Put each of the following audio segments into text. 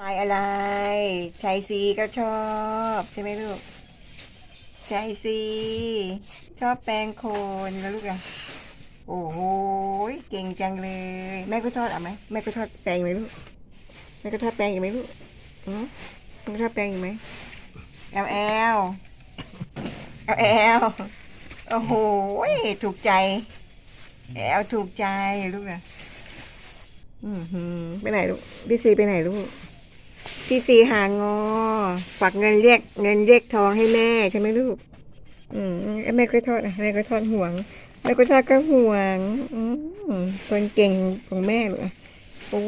ชายอะไรชายซีก็ชอบ ใช่ไหมลูกชายซีชอบแปรงโคนแล้วลูกอะโอ้โหเก่งจังเลย แม่ก็ทอดเอาไหมแม่ก็ทอดแปรงไหมลูกแม่ก็ทอดแปรงอีกไหมลูกอืมแม่ก็ทอดแปรงอีกไหมแอลแอลแอลแอลโอ้โหถูกใจ แอลถูกใจลูกอะอือหือไปไหนลูกพี่ซีไปไหนลูก พี่ซีหางอฝากเงินเรียกเงินเรียกทองให้แม่ใช่ไหมลูก อืมแม่ก็ทอดอะแม่ก็ทอดห่วงแม่ก็ทอดก็ห่วง อืมคนเก่งของแม่เลยโอ้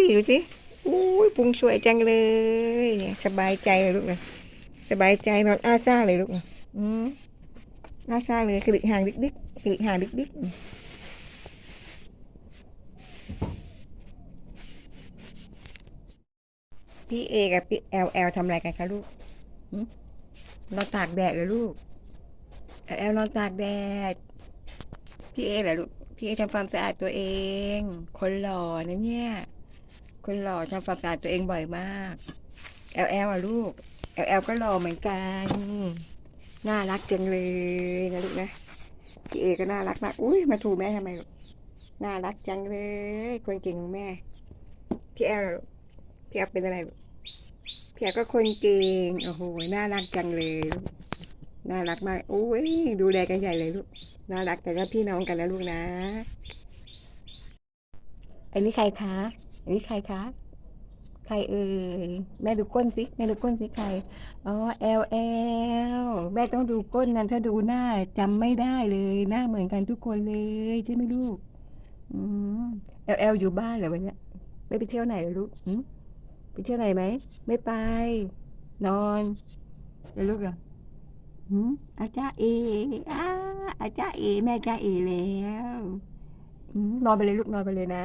ยดูสิโอ้ยปรุงสวยจังเลย เนี่ย สบายใจเลยลูกนะสบายใจนอนอาซ่าเลยลูกอืมอาซ่าเลยกระดิกหางดิกดิกกระดิกหางดิกดิก พี่เอกับพี่แอลแอลทำอะไรกันคะลูกนอนตากแดดเลยลูกแอลนอนตากแดด พี่เอเหรอลูก พี่เอทำความสะอาดตัวเอง คนหล่อนะเนี่ย คนหล่อทำความสะอาดตัวเองบ่อยมาก แอลแอลอะลูก แอลแอลก็หล่อเหมือนกัน น่ารักจังเลยนะลูกนะ พี่เอก็น่ารักมาก อุ้ยมาถูแม่ทำไมลูก น่ารักจังเลย คนเก่งของแม่ พี่แอลล่ะลูก พี่แอฟเป็นอะไรลูกพี่แอฟก็คนเก่ง โอ้โห น่ารักจังเลย น่ารักมากโอ้ย ดูแลกันใหญ่เลยลูก น่ารักแต่ก็พี่น้องกันนะลูกนะ อันนี้ใครคะ อันนี้ใครคะ ใครเอ่ย แม่ดูก้นสิ แม่ดูก้นสิใคร อ๋อแอลแอลแม่ต้องดูก้นนั้นถ้าดูหน้าจำไม่ได้เลย หน้าเหมือนกันทุกคนเลยใช่ไหมลูก อืมแอลแอลอยู่บ้านเหรอวันเนี้ยไม่ไปเที่ยวไหนเหรอลูกอืม ไปเที่ยวไหนไหม ไม่ไป นอนเดี๋ยวลูกเหรอหืมอาจารย์เออาอาจารย์เอ แม่จ้าเอแล้วหืมนอนไปเลยลูกนอนไปเลยนะ